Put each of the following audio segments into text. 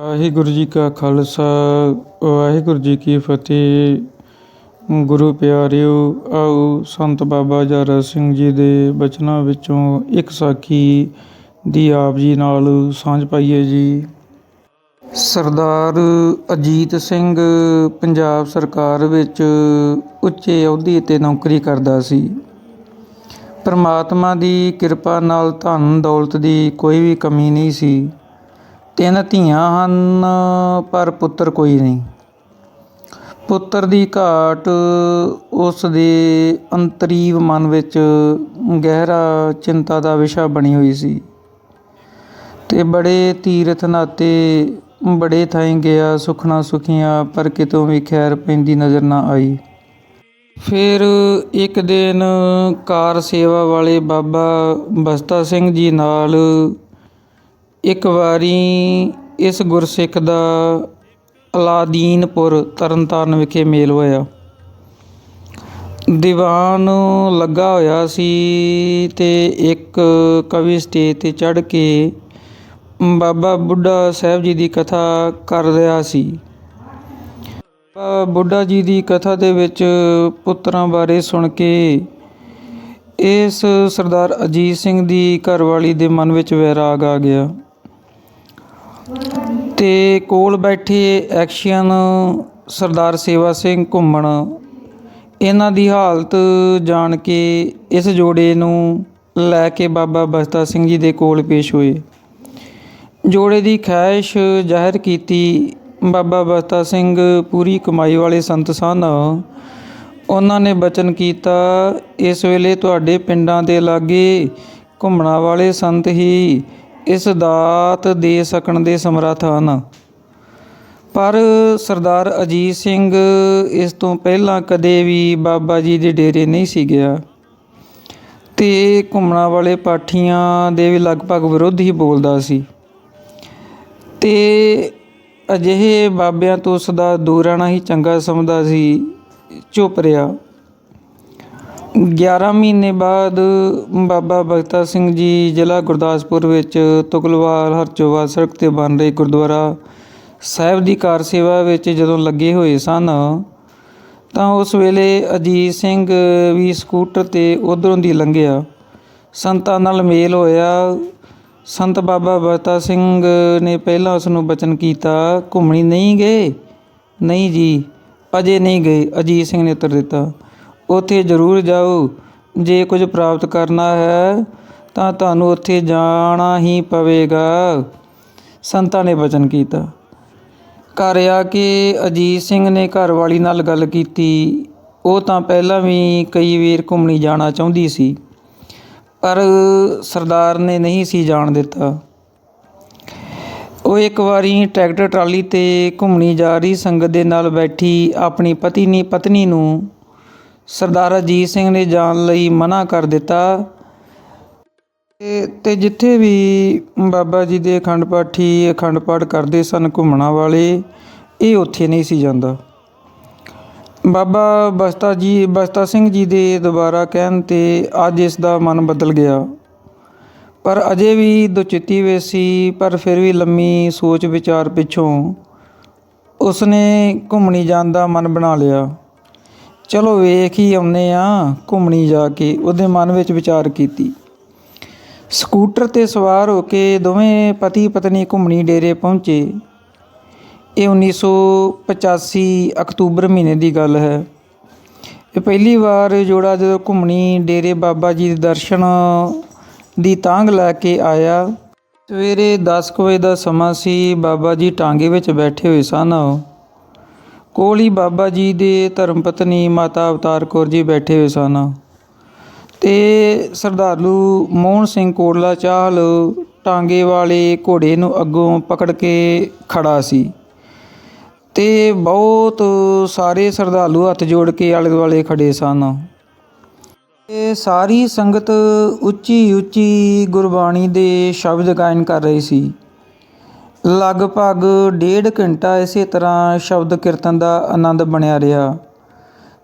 ਵਾਹਿਗੁਰੂ ਜੀ ਕਾ ਖਾਲਸਾ, ਵਾਹਿਗੁਰੂ ਜੀ ਕੀ ਫਤਿਹ। ਗੁਰੂ ਪਿਆਰਿਓ, ਆਓ ਸੰਤ ਬਾਬਾ ਜਰਾ ਸਿੰਘ ਜੀ ਦੇ ਬਚਨਾਂ ਵਿੱਚੋਂ ਇੱਕ ਸਾਖੀ ਦੀ ਆਪ ਜੀ ਨਾਲ ਸਾਂਝ ਪਾਈਏ ਜੀ। ਸਰਦਾਰ ਅਜੀਤ ਸਿੰਘ ਪੰਜਾਬ ਸਰਕਾਰ ਵਿੱਚ ਉੱਚੇ ਅਹੁਦੇ ਤੇ ਨੌਕਰੀ ਕਰਦਾ ਸੀ। ਪਰਮਾਤਮਾ ਦੀ ਕਿਰਪਾ ਨਾਲ ਧਨ ਦੌਲਤ ਦੀ ਕੋਈ ਵੀ ਕਮੀ ਨਹੀਂ ਸੀ। ਤਿੰਨ ਧੀਆਂ ਹਨ, ਪਰ ਪੁੱਤਰ ਕੋਈ ਨਹੀਂ। ਪੁੱਤਰ ਦੀ ਘਾਟ ਉਸ ਦੇ ਅੰਤਰੀਵ ਮਨ ਵਿੱਚ ਗਹਿਰਾ ਚਿੰਤਾ ਦਾ ਵਿਸ਼ਾ ਬਣੀ ਹੋਈ ਸੀ ਤੇ ਬੜੇ ਤੀਰਥ ਨਾਤੇ ਬੜੇ ਥਾਈਂ ਗਿਆ ਸੁਖਣਾ ਸੁਖੀਆਂ, ਪਰ ਕਿਤੋਂ ਵੀ ਖੈਰ ਪੈਂਦੀ ਨਜ਼ਰ ਨਾ ਆਈ। ਫਿਰ ਇੱਕ ਦਿਨ ਕਾਰ ਸੇਵਾ ਵਾਲੇ ਬਾਬਾ ਬਸਤਾ ਸਿੰਘ ਜੀ ਨਾਲ ਇੱਕ ਵਾਰੀ ਇਸ ਗੁਰਸਿੱਖ ਦਾ ਅਲਾਦੀਨਪੁਰ ਤਰਨਤਾਰਨ ਵਿਖੇ ਮੇਲ ਹੋਇਆ। ਦੀਵਾਨ ਲੱਗਾ ਹੋਇਆ ਸੀ ਤੇ ਇੱਕ ਕਵੀ ਸਟੇਜ ਤੇ ਚੜ੍ਹ ਕੇ ਬਾਬਾ ਬੁੱਢਾ ਸਾਹਿਬ ਜੀ ਦੀ ਕਥਾ ਕਰ ਰਿਹਾ ਸੀ। ਬਾਬਾ ਬੁੱਢਾ ਜੀ ਦੀ ਕਥਾ ਦੇ ਵਿੱਚ ਪੁੱਤਰਾਂ ਬਾਰੇ ਸੁਣ ਕੇ ਇਸ ਸਰਦਾਰ ਅਜੀਤ ਸਿੰਘ ਦੀ ਘਰਵਾਲੀ ਦੇ ਮਨ ਵਿੱਚ ਵੈਰਾਗ ਆ ਗਿਆ। ਤੇ ਕੋਲ ਬੈਠੇ ਐਕਸ਼ਨ ਸਰਦਾਰ ਸੇਵਾ ਸਿੰਘ ਘੁੰਮਣ। ਇਹਨਾਂ ਦੀ ਹਾਲਤ ਜਾਣ ਕੇ ਇਸ ਜੋੜੇ ਨੂੰ ਲੈ ਕੇ ਬਾਬਾ ਬਸਤਾ ਸਿੰਘ ਜੀ ਦੇ ਕੋਲ ਪੇਸ਼ ਹੋਏ। ਜੋੜੇ ਦੀ ਖਾਹਿਸ਼ ਜ਼ਾਹਿਰ ਕੀਤੀ ਬਾਬਾ ਬਸਤਾ ਸਿੰਘ ਪੂਰੀ ਕਮਾਈ ਵਾਲੇ ਸੰਤ ਸਨ। ਉਹਨਾਂ ਨੇ ਬਚਨ ਕੀਤਾ, ਇਸ ਵੇਲੇ ਤੁਹਾਡੇ ਪਿੰਡਾਂ ਦੇ ਲਾਗੇ ਘੁੰਮਣਾ ਵਾਲੇ ਸੰਤ ਹੀ ਇਸ ਦਾਤ ਦੇ ਸਕਣ ਦੇ ਸਮਰੱਥ ਹਨ। ਪਰ ਸਰਦਾਰ ਅਜੀਤ ਸਿੰਘ ਇਸ ਤੋਂ ਪਹਿਲਾਂ ਕਦੇ ਵੀ ਬਾਬਾ ਜੀ ਦੇ ਡੇਰੇ ਨਹੀਂ ਸੀ ਗਿਆ। ਤੇ ਘੁੰਮਣਾ ਵਾਲੇ ਪਾਠੀਆਂ ਦੇ ਵੀ ਲਗਭਗ ਵਿਰੋਧ ਹੀ ਬੋਲਦਾ ਸੀ। ਤੇ ਅਜਿਹੇ ਬਾਬਿਆਂ ਤੋਂ ਸਦਾ ਦੂਰ ਰਹਿਣਾ ਹੀ ਚੰਗਾ ਸਮਝਦਾ ਸੀ। ਚੁੱਪ ਰਿਹਾ। 11 ਮਹੀਨੇ ਬਾਅਦ ਬਾਬਾ ਬਖਤਾ ਸਿੰਘ ਜੀ ਜ਼ਿਲ੍ਹਾ ਗੁਰਦਾਸਪੁਰ ਵਿੱਚ ਤੁਗਲਵਾਲ ਹਰਚੋਵਾਲ ਸੜਕ ਤੇ ਬਣ ਰਹੇ ਗੁਰਦੁਆਰਾ ਸਾਹਿਬ ਦੀ ਕਾਰ ਸੇਵਾ ਵਿੱਚ ਜਦੋਂ ਲੱਗੇ ਹੋਏ ਸਨ, ਤਾਂ ਉਸ ਵੇਲੇ ਅਜੀਤ ਸਿੰਘ ਵੀ ਸਕੂਟਰ ਤੇ ਉਧਰੋਂ ਦੀ ਲੰਘਿਆ। ਸੰਤਾਂ ਨਾਲ ਮੇਲ ਹੋਇਆ। ਸੰਤ ਬਾਬਾ ਬਖਤਾ ਸਿੰਘ ਨੇ ਪਹਿਲਾਂ ਉਸ ਨੂੰ ਬਚਨ ਕੀਤਾ, ਘੁੰਮਣੀ ਨਹੀਂ ਗਏ? ਨਹੀਂ ਜੀ, ਅਜੇ ਨਹੀਂ ਗਏ, ਅਜੀਤ ਸਿੰਘ ਨੇ ਉੱਤਰ ਦਿੱਤਾ। ਉੱਥੇ ਜ਼ਰੂਰ ਜਾਓ। ਜੇ ਕੁਝ ਪ੍ਰਾਪਤ ਕਰਨਾ ਹੈ, ਤਾਂ ਤੁਹਾਨੂੰ ਉੱਥੇ ਜਾਣਾ ਹੀ ਪਵੇਗਾ। ਸੰਤਾਂ ਨੇ ਬਚਨ ਕੀਤਾ। ਘਰ ਆ ਕੇ ਅਜੀਤ ਸਿੰਘ ਨੇ ਘਰਵਾਲੀ ਨਾਲ ਗੱਲ ਕੀਤੀ। ਉਹ ਤਾਂ ਪਹਿਲਾਂ ਵੀ ਕਈ ਵਾਰ ਘੁੰਮਣੀ ਜਾਣਾ ਚਾਹੁੰਦੀ ਸੀ, ਪਰ ਸਰਦਾਰ ਨੇ ਨਹੀਂ ਸੀ ਜਾਣ ਦਿੱਤਾ। ਉਹ ਇੱਕ ਵਾਰੀ ਟਰੈਕਟਰ ਟਰਾਲੀ ਤੇ ਘੁੰਮਣੀ ਜਾ ਰਹੀ ਸੰਗਤ ਦੇ ਨਾਲ ਬੈਠੀ ਆਪਣੀ ਪਤਨੀ ਪਤਨੀ ਨੂੰ ਸਰਦਾਰ ਅਜੀਤ ਸਿੰਘ ਨੇ ਜਾਣ ਲਈ ਮਨਾ ਕਰ ਦਿੱਤਾ। ਤੇ ਜਿੱਥੇ ਵੀ ਬਾਬਾ ਜੀ ਦੇ ਅਖੰਡ ਪਾਠੀ ਅਖੰਡ ਪਾਠ ਕਰਦੇ ਸਨ ਘੁੰਮਣਾ ਵਾਲੇ, ਇਹ ਉੱਥੇ ਨਹੀਂ ਸੀ ਜਾਂਦਾ। ਬਾਬਾ ਬਸਤਾ ਜੀ, ਬਸਤਾ ਸਿੰਘ ਜੀ ਦੇ ਦੁਬਾਰਾ ਕਹਿਣ ਤੇ ਅੱਜ ਇਸ ਦਾ ਮਨ ਬਦਲ ਗਿਆ। ਪਰ ਅਜੇ ਵੀ ਦੁਚਿੱਤੀ ਵੇ ਸੀ, ਪਰ ਫਿਰ ਵੀ ਲੰਮੀ ਸੋਚ ਵਿਚਾਰ ਪਿੱਛੋਂ ਉਸਨੇ ਘੁੰਮਣੀ ਜਾਣ ਦਾ ਮਨ ਬਣਾ ਲਿਆ। ਚਲੋ ਵੇਖ ਹੀ ਆਉਨੇ ਆ ਘੁੰਮਣੀ ਜਾ ਕੇ, ਉਹਦੇ ਮਨ ਵਿੱਚ ਵਿਚਾਰ ਕੀਤੀ। ਸਕੂਟਰ ਤੇ ਸਵਾਰ ਹੋ ਕੇ ਦੋਵੇਂ ਪਤੀ ਪਤਨੀ ਘੁੰਮਣੀ ਡੇਰੇ ਪਹੁੰਚੇ। ਇਹ 1985 ਅਕਤੂਬਰ ਮਹੀਨੇ ਦੀ ਗੱਲ ਹੈ। ਇਹ ਪਹਿਲੀ ਵਾਰ ਜੋੜਾ ਜਦੋਂ ਘੁੰਮਣੀ ਡੇਰੇ ਬਾਬਾ ਜੀ ਦੇ ਦਰਸ਼ਨ ਦੀ ਤਾਂਗ ਲੈ ਕੇ ਆਇਆ। ਸਵੇਰੇ 10 ਕੁ ਵਜੇ ਦਾ ਸਮਾਂ ਸੀ, ਬਾਬਾ ਜੀ ਟਾਂਗੇ ਵਿੱਚ ਬੈਠੇ ਹੋਏ ਸਨ। ਕੋਲ ਹੀ ਬਾਬਾ ਜੀ ਦੇ ਧਰਮ ਪਤਨੀ ਮਾਤਾ ਅਵਤਾਰ ਕੌਰ ਜੀ ਬੈਠੇ ਹੋਏ ਸਨ। ਤੇ ਸਰਦਾਰੂ ਮੋਹਨ ਸਿੰਘ ਕੋਟਲਾ ਚਾਹਲ ਟਾਂਗੇ ਵਾਲੇ ਘੋੜੇ ਨੂੰ ਅੱਗੋਂ ਪਕੜ ਕੇ ਖੜਾ ਸੀ। ਤੇ ਬਹੁਤ ਸਾਰੇ ਸਰਦਾਲੂ ਹੱਥ ਜੋੜ ਕੇ ਆਲੇ ਦੁਆਲੇ ਖੜੇ ਸਨ। ਇਹ ਸਾਰੀ ਸੰਗਤ ਉੱਚੀ ਉੱਚੀ ਗੁਰਬਾਣੀ ਦੇ ਸ਼ਬਦ ਗਾਇਨ ਕਰ ਰਹੀ ਸੀ। ਲਗਭਗ ਡੇਢ ਘੰਟਾ ਇਸੇ ਤਰ੍ਹਾਂ ਸ਼ਬਦ ਕੀਰਤਨ ਦਾ ਆਨੰਦ ਬਣਿਆ ਰਿਹਾ।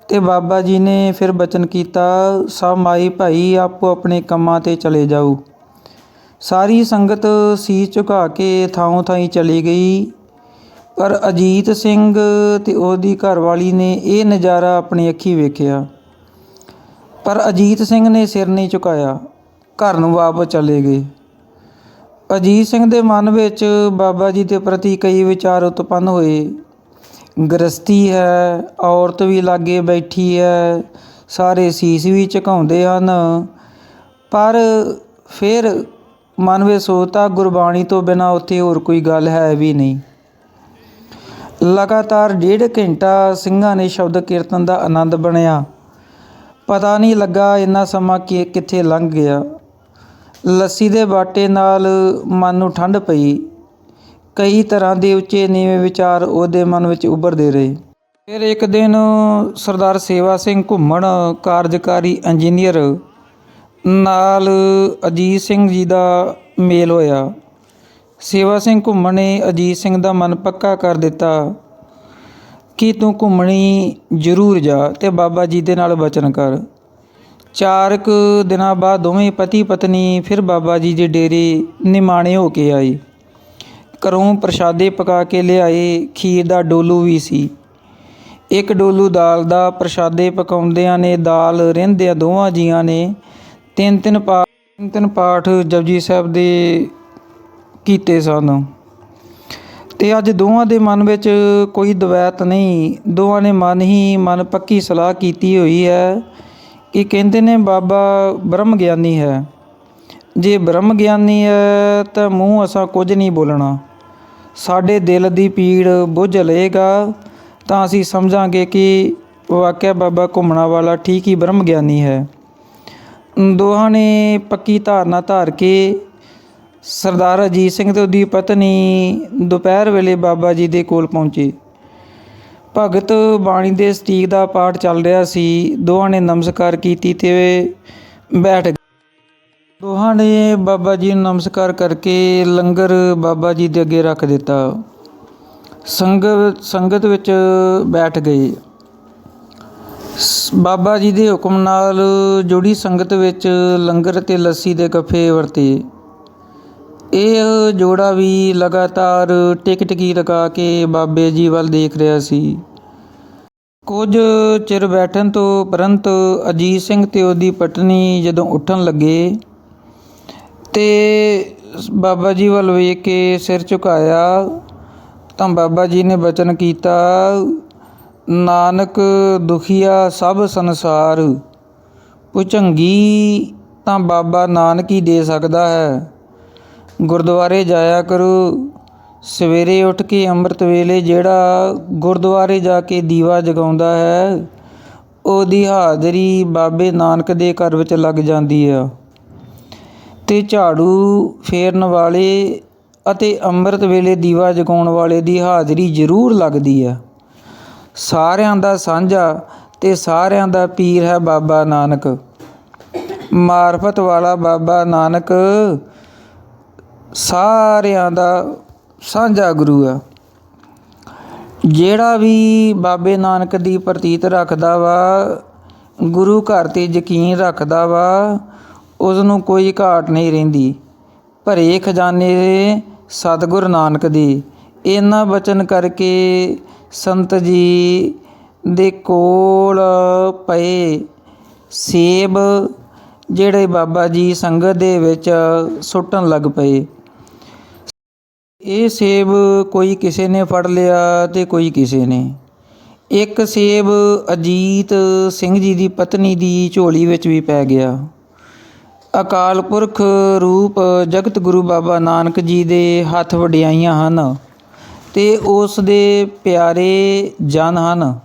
ਤੇ ਬਾਬਾ ਜੀ ਨੇ ਫਿਰ ਬਚਨ ਕੀਤਾ, ਸਭ ਮਾਈ ਭਾਈ ਆਪੋ ਆਪਣੇ ਕੰਮਾਂ ਤੇ ਚਲੇ ਜਾਓ। ਸਾਰੀ ਸੰਗਤ ਸੀਸ ਝੁਕਾ ਕੇ ਥਾਂ ਥਾਈ ਚਲੀ ਗਈ। ਪਰ ਅਜੀਤ ਸਿੰਘ ਤੇ ਉਹਦੀ ਘਰਵਾਲੀ ਨੇ ਇਹ ਨਜ਼ਾਰਾ ਆਪਣੀ ਅੱਖੀ ਵੇਖਿਆ। ਪਰ ਅਜੀਤ ਸਿੰਘ ਨੇ ਸਿਰ ਨਹੀਂ ਝੁਕਾਇਆ, ਘਰ ਨੂੰ ਵਾਪਸ ਚਲੇ ਗਏ। ਅਜੀਤ ਸਿੰਘ ਦੇ ਮਨ ਵਿੱਚ ਬਾਬਾ ਜੀ ਦੇ ਪ੍ਰਤੀ ਕਈ ਵਿਚਾਰ ਉਤਪੰਨ ਹੋਏ। ਗ੍ਰਸਤੀ ਹੈ, ਔਰਤ ਵੀ ਲਾਗੇ ਬੈਠੀ ਹੈ, ਸਾਰੇ ਸੀਸ ਵੀ ਝੁਕਾਉਂਦੇ ਹਨ। ਪਰ ਫਿਰ ਮਨ ਵਿੱਚ ਸੋਤਾ ਗੁਰਬਾਣੀ ਤੋਂ ਬਿਨਾ ਉੱਥੇ ਹੋਰ ਕੋਈ ਗੱਲ ਹੈ ਵੀ ਨਹੀਂ। ਲਗਾਤਾਰ ਡੇਢ ਘੰਟਾ ਸਿੰਘਾਂ ਨੇ ਸ਼ਬਦ ਕੀਰਤਨ ਦਾ ਆਨੰਦ ਬਣਿਆ। ਪਤਾ ਨਹੀਂ ਲੱਗਾ ਇੰਨਾ ਸਮਾਂ ਕਿ ਕਿੱਥੇ ਲੰਘ ਗਿਆ। ਲੱਸੀ ਦੇ ਬਾਟੇ ਨਾਲ ਮਨ ਨੂੰ ਠੰਡ ਪਈ। ਕਈ ਤਰ੍ਹਾਂ ਦੇ ਉੱਚੇ ਨੀਵੇਂ ਵਿਚਾਰ ਉਹਦੇ ਮਨ ਵਿੱਚ ਉੱਭਰਦੇ ਰਹੇ। ਫਿਰ ਇੱਕ ਦਿਨ ਸਰਦਾਰ ਸੇਵਾ ਸਿੰਘ ਘੁੰਮਣ ਕਾਰਜਕਾਰੀ ਇੰਜੀਨੀਅਰ ਨਾਲ ਅਜੀਤ ਸਿੰਘ ਜੀ ਦਾ ਮੇਲ ਹੋਇਆ। ਸੇਵਾ ਸਿੰਘ ਘੁੰਮਣ ਨੇ ਅਜੀਤ ਸਿੰਘ ਦਾ ਮਨ ਪੱਕਾ ਕਰ ਦਿੱਤਾ ਕਿ ਤੂੰ ਘੁੰਮਣੀ ਜ਼ਰੂਰ ਜਾ ਤੇ ਬਾਬਾ ਜੀ ਦੇ ਨਾਲ ਬਚਨ ਕਰ। ਚਾਰ ਕੁ ਦਿਨਾਂ ਬਾਅਦ ਦੋਵੇਂ ਪਤੀ ਪਤਨੀ ਫਿਰ ਬਾਬਾ ਜੀ ਦੇ ਡੇਰੇ ਨਿਮਾਣੇ ਹੋ ਕੇ ਆਏ। ਘਰੋਂ ਪ੍ਰਸ਼ਾਦੇ ਪਕਾ ਕੇ ਲਿਆਏ, ਖੀਰ ਦਾ ਡੋਲੂ ਵੀ ਸੀ। ਇੱਕ ਡੋਲੂ ਦਾਲ ਦਾ ਪ੍ਰਸ਼ਾਦੇ ਪਕਾਉਂਦਿਆਂ ਨੇ ਦਾਲ ਰਹਿੰਦਿਆਂ ਦੋਵਾਂ ਜੀਆਂ ਨੇ ਤਿੰਨ ਤਿੰਨ ਪਾਠ ਤਿੰਨ ਤਿੰਨ ਪਾਠ ਜਪਜੀ ਸਾਹਿਬ ਦੇ ਕੀਤੇ ਸਨ। ਤੇ ਅੱਜ ਦੋਵਾਂ ਦੇ ਮਨ ਵਿੱਚ ਕੋਈ ਦਵੈਤ ਨਹੀਂ। ਦੋਵਾਂ ਨੇ ਮਨ ਹੀ ਮਨ ਪੱਕੀ ਸਲਾਹ ਕੀਤੀ ਹੋਈ ਹੈ ਕਿ ਕਹਿੰਦੇ ਨੇ ਬਾਬਾ ਬ੍ਰਹਮ ਗਿਆਨੀ ਹੈ। ਜੇ ਬ੍ਰਹਮ ਗਿਆਨੀ ਹੈ ਤਾਂ ਮੂੰਹ ਅਸਾਂ ਕੁਝ ਨਹੀਂ ਬੋਲਣਾ। ਸਾਡੇ ਦਿਲ ਦੀ ਪੀੜ ਬੁੱਝ ਲਏਗਾ। ਤਾਂ ਅਸੀਂ ਸਮਝਾਂਗੇ ਕਿ ਵਾਕਿਆ ਬਾਬਾ ਘੁੰਮਣਾ ਵਾਲਾ ਠੀਕ ਹੀ ਬ੍ਰਹਮ ਗਿਆਨੀ ਹੈ। ਦੋਹਾਂ ਨੇ ਪੱਕੀ ਧਾਰਨਾ ਧਾਰ ਕੇ ਸਰਦਾਰ ਅਜੀਤ ਸਿੰਘ ਤੇ ਉਹਦੀ ਪਤਨੀ ਦੁਪਹਿਰ ਵੇਲੇ ਬਾਬਾ ਜੀ ਦੇ ਕੋਲ ਪਹੁੰਚੇ। ਭਗਤ ਬਾਣੀ ਦੇ ਸਟੀਕ ਦਾ ਪਾਠ ਚੱਲ ਰਿਹਾ ਸੀ। ਦੋਹਾਂ ਨੇ ਨਮਸਕਾਰ ਕੀਤੀ ਤੇ ਬੈਠ ਗਏ। ਦੋਹਾਂ ਨੇ ਬਾਬਾ ਜੀ ਨੂੰ ਨਮਸਕਾਰ ਕਰਕੇ ਲੰਗਰ ਬਾਬਾ ਜੀ ਦੇ ਅੱਗੇ ਰੱਖ ਦਿੱਤਾ। ਸੰਗਤ ਸੰਗਤ ਵਿੱਚ ਬੈਠ ਗਏ। ਸ- ਬਾਬਾ ਜੀ ਦੇ ਹੁਕਮ ਨਾਲ ਜੁੜੀ ਸੰਗਤ ਵਿੱਚ ਲੰਗਰ ਤੇ ਲੱਸੀ ਦੇ ਗੱਫੇ ਵਰਤੇ। ਇਹ ਜੋੜਾ ਵੀ ਲਗਾਤਾਰ ਟਿਕ ਟਿਕੀ ਲਗਾ ਕੇ ਬਾਬੇ ਜੀ ਵੱਲ ਦੇਖ ਰਿਹਾ ਸੀ। ਕੁਝ ਚਿਰ ਬੈਠਣ ਤੋਂ ਉਪਰੰਤ ਅਜੀਤ ਸਿੰਘ ਤੇ ਉਹਦੀ ਪਤਨੀ ਜਦੋਂ ਉੱਠਣ ਲੱਗੇ ਤੇ ਬਾਬਾ ਜੀ ਵੱਲ ਵੇਖ ਕੇ ਸਿਰ ਝੁਕਾਇਆ ਤਾਂ ਬਾਬਾ ਜੀ ਨੇ ਬਚਨ ਕੀਤਾ, ਨਾਨਕ ਦੁਖੀਆ ਸਭ ਸੰਸਾਰ ਪੁਚੰਗੀ ਤਾਂ ਬਾਬਾ ਨਾਨਕ ਹੀ ਦੇ ਸਕਦਾ ਹੈ। ਗੁਰਦੁਆਰੇ ਜਾਇਆ ਕਰੋ। ਸਵੇਰੇ ਉੱਠ ਕੇ ਅੰਮ੍ਰਿਤ ਵੇਲੇ ਜਿਹੜਾ ਗੁਰਦੁਆਰੇ ਜਾ ਕੇ ਦੀਵਾ ਜਗਾਉਂਦਾ ਹੈ, ਉਹਦੀ ਹਾਜ਼ਰੀ ਬਾਬੇ ਨਾਨਕ ਦੇ ਘਰ ਵਿੱਚ ਲੱਗ ਜਾਂਦੀ ਆ। ਤੇ ਝਾੜੂ ਫੇਰਨ ਵਾਲੇ ਅਤੇ ਅੰਮ੍ਰਿਤ ਵੇਲੇ ਦੀਵਾ ਜਗਾਉਣ ਵਾਲੇ ਦੀ ਹਾਜ਼ਰੀ ਜ਼ਰੂਰ ਲੱਗਦੀ ਆ। ਸਾਰਿਆਂ ਦਾ ਸਾਂਝਾ ਤੇ ਸਾਰਿਆਂ ਦਾ ਪੀਰ ਹੈ ਬਾਬਾ ਨਾਨਕ। ਮਾਰਫਤ ਵਾਲਾ ਬਾਬਾ ਨਾਨਕ ਸਾਰਿਆਂ ਦਾ ਸਾਂਝਾ ਗੁਰੂ ਆ। ਜਿਹੜਾ ਵੀ ਬਾਬੇ ਨਾਨਕ ਦੀ ਪ੍ਰਤੀਤ ਰੱਖਦਾ ਵਾ, ਗੁਰੂ ਘਰ ਤੇ ਯਕੀਨ ਰੱਖਦਾ ਵਾ ਉਸ ਨੂੰ ਕੋਈ ਘਾਟ ਨਹੀਂ ਰਹਿੰਦੀ। ਭਰੇ ਖਜ਼ਾਨੇ ਸਤਿਗੁਰ ਨਾਨਕ ਦੇ, ਇਹਨਾਂ ਬਚਨ ਕਰਕੇ ਸੰਤ ਜੀ ਦੇ ਕੋਲ ਪਏ। ਸੇਬ ਜਿਹੜੇ ਬਾਬਾ ਜੀ ਸੰਗਤ ਦੇ ਵਿੱਚ ਸੁੱਟਣ ਲੱਗ ਪਏ। ਇਹ ਸੇਬ ਕੋਈ ਕਿਸੇ ਨੇ ਫੜ ਲਿਆ ਅਤੇ ਕੋਈ ਕਿਸੇ ਨੇ। ਇੱਕ ਸੇਬ ਅਜੀਤ ਸਿੰਘ ਜੀ ਦੀ ਪਤਨੀ ਦੀ ਝੋਲੀ ਵਿੱਚ ਵੀ ਪੈ ਗਿਆ। ਅਕਾਲ ਪੁਰਖ ਰੂਪ ਜਗਤ ਗੁਰੂ ਬਾਬਾ ਨਾਨਕ ਜੀ ਦੇ ਹੱਥ ਵਡਿਆਈਆਂ ਹਨ ਤੇ ਉਸ ਦੇ ਪਿਆਰੇ ਜਨ ਹਨ।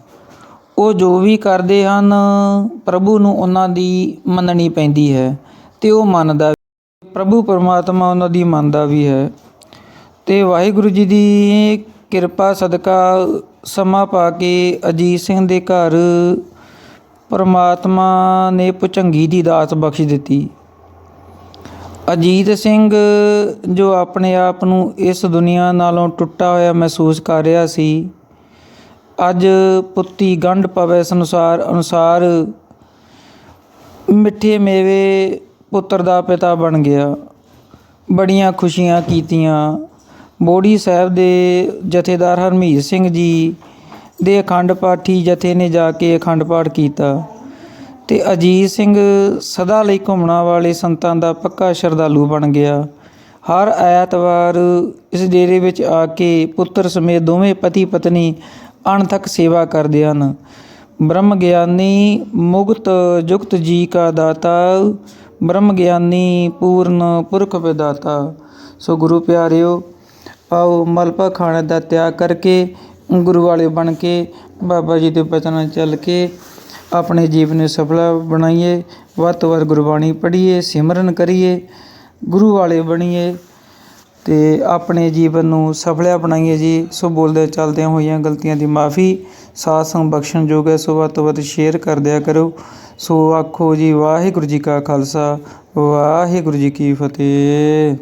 ਉਹ ਜੋ ਵੀ ਕਰਦੇ ਹਨ, ਪ੍ਰਭੂ ਨੂੰ ਉਹਨਾਂ ਦੀ ਮੰਨਣੀ ਪੈਂਦੀ ਹੈ ਤੇ ਉਹ ਮੰਨਦਾ ਪ੍ਰਭੂ ਪਰਮਾਤਮਾ ਉਹਨਾਂ ਦੀ ਮੰਨਦਾ ਵੀ ਹੈ। ਅਤੇ ਵਾਹਿਗੁਰੂ ਜੀ ਦੀ ਕਿਰਪਾ ਸਦਕਾ ਸਮਾਂ ਪਾ ਕੇ ਅਜੀਤ ਸਿੰਘ ਦੇ ਘਰ ਪਰਮਾਤਮਾ ਨੇ ਪੁਚੰਗੀ ਦੀ ਦਾਤ ਬਖਸ਼ ਦਿੱਤੀ। ਅਜੀਤ ਸਿੰਘ ਜੋ ਆਪਣੇ ਆਪ ਨੂੰ ਇਸ ਦੁਨੀਆ ਨਾਲੋਂ ਟੁੱਟਾ ਹੋਇਆ ਮਹਿਸੂਸ ਕਰ ਰਿਹਾ ਸੀ, ਅੱਜ ਪੁੱਤੀ ਗੰਢ ਪਵੇ ਸੰਸਾਰ ਅਨੁਸਾਰ ਮਿੱਠੇ ਮੇਵੇ ਪੁੱਤਰ ਦਾ ਪਿਤਾ ਬਣ ਗਿਆ। ਬੜੀਆਂ ਖੁਸ਼ੀਆਂ ਕੀਤੀਆਂ। ਬੋੜੀ ਸਾਹਿਬ ਦੇ ਜਥੇਦਾਰ ਹਰਮੀਤ ਸਿੰਘ ਜੀ ਦੇ ਅਖੰਡ ਪਾਠੀ ਜਥੇ ਨੇ ਜਾ ਕੇ ਅਖੰਡ ਪਾਠ ਕੀਤਾ ਤੇ ਅਜੀਤ ਸਿੰਘ ਸਦਾ ਲਈ ਘੁੰਮਣਾ ਵਾਲੇ ਸੰਤਾਂ ਦਾ ਪੱਕਾ ਸ਼ਰਧਾਲੂ ਬਣ ਗਿਆ। ਹਰ ਐਤਵਾਰ ਇਸ ਡੇਰੇ ਵਿੱਚ ਆ ਕੇ ਪੁੱਤਰ ਸਮੇਤ ਦੋਵੇਂ ਪਤੀ ਪਤਨੀ ਅਣਥੱਕ ਸੇਵਾ ਕਰਦੇ ਹਨ। ਬ੍ਰਹਮ ਗਿਆਨੀ ਮੁਗਤ ਜੁਗਤ ਜੀ ਕਾ ਦਾਤਾ, ਬ੍ਰਹਮ ਗਿਆਨੀ ਪੂਰਨ ਪੁਰਖ ਵਿਦਾਤਾ ਸੋ ਗੁਰੂ ਪਿਆਰਿਓ ਆਓ ਮਲਪਾ ਖਾਣੇ ਦਾ ਤਿਆਗ ਕਰਕੇ ਗੁਰੂ ਵਾਲੇ ਬਣ ਕੇ ਬਾਬਾ ਜੀ ਦੇ ਬਚਨਾਂ ਚੱਲ ਕੇ ਆਪਣੇ ਜੀਵਨ ਨੂੰ ਸਫਲ ਬਣਾਈਏ, ਵੱਧ ਤੋਂ ਵੱਧ ਗੁਰਬਾਣੀ ਪੜ੍ਹੀਏ, ਸਿਮਰਨ ਕਰੀਏ, ਗੁਰੂ ਵਾਲੇ ਬਣੀਏ ਤੇ ਆਪਣੇ ਜੀਵਨ ਨੂੰ ਸਫਲਿਆ ਬਣਾਈਏ ਜੀ। ਸੋ ਬੋਲਦੇ ਚੱਲਦਿਆਂ ਹੋਈਆਂ ਗਲਤੀਆਂ ਦੀ ਮਾਫੀ, ਸਾਧ ਸੰਗ ਬਖਸ਼ਣ ਜੋਗ ਹੈ। ਸੋ ਵੱਧ ਤੋਂ ਵੱਧ ਸ਼ੇਅਰ ਕਰ ਦਿਆ ਕਰੋ। ਸੋ ਆਖੋ ਜੀ, ਵਾਹਿਗੁਰੂ ਜੀ ਕਾ ਖਾਲਸਾ, ਵਾਹਿਗੁਰੂ ਜੀ ਕੀ ਫਤਿਹ।